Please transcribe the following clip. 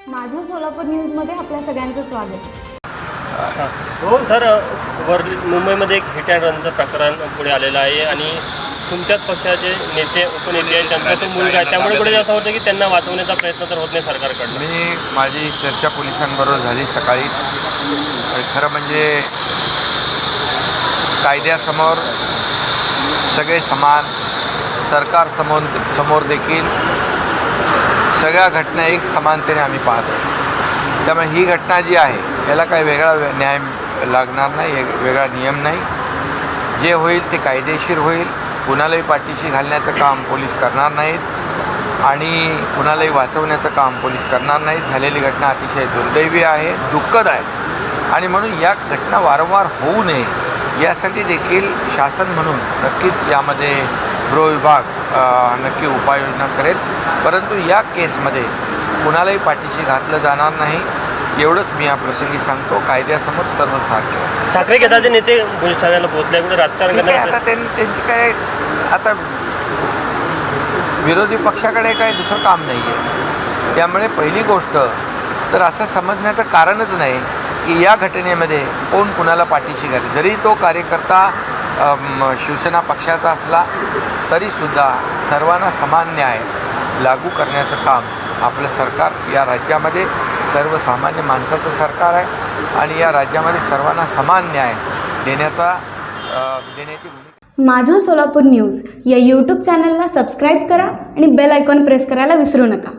सोलापूर न्यूजमध्ये आपल्या सगळ्यांचं स्वागत. हो सर वर मुंबईमध्ये एक हिट अँड रनचं प्रकरण पुढे आलेलं आहे आणि तुमच्याच पक्षाचे नेते उपनेते आहेत त्यांचा तो मुलगा आहे. त्यामुळे पुढे असं होतं की त्यांना वाचवण्याचा प्रयत्न तर होत नाही सरकारकडनं. मी माझी चर्चा पोलिसांबरोबर झाली सकाळीच आणि खरं म्हणजे कायद्यासमोर सगळे समान सरकार समोर समोर देखील सगळ्या घटना एक समानतेने आम्ही पाहतो त्यामुळे ही घटना जी आहे याला काही वेगळा न्याय लागणार नाही वेगळा नियम नाही. जे होईल ते कायदेशीर होईल. कुणालाही पाठीशी घालण्याचं काम पोलीस करणार नाहीत आणि कुणालाही वाचवण्याचं काम पोलीस करणार नाहीत. झालेली घटना अतिशय दुर्दैवी आहे दुःखद आहे. आणि म्हणून या घटना वारंवार होऊ नये यासाठी देखील शासन म्हणून नक्कीच यामध्ये गृह विभाग नक्की उपाययोजना करेल. परंतु या केसमध्ये कुणालाही पाठीशी घातलं जाणार नाही. एवढंच मी या प्रसंगी सांगतो. कायद्यासमोर सर्व सारखे. ठाकरे गटाचे नेते पोलीस ठाण्याला पोहोचले राजकारण आता त्यां- त्यांची काय आता विरोधी पक्षाकडे काय दुसरं काम नाही आहे त्यामुळे पहिली गोष्ट तर असं समजण्याचं कारणच नाही की या घटनेमध्ये कोण कुणाला पाठीशी घाले जरी तो कार्यकर्ता शिवसेना पक्षाचा असला तरीसुद्धा सर्वांना समान न्याय लागू करण्याचं काम आपलं सरकार या राज्यामध्ये सर्वसामान्य माणसाचं सरकार आहे आणि या राज्यामध्ये सर्वांना समान न्याय देण्याचा देण्याची माझं सोलापूर न्यूज या यूट्यूब चॅनलला सबस्क्राईब करा आणि बेल आयकॉन प्रेस करायला विसरू नका.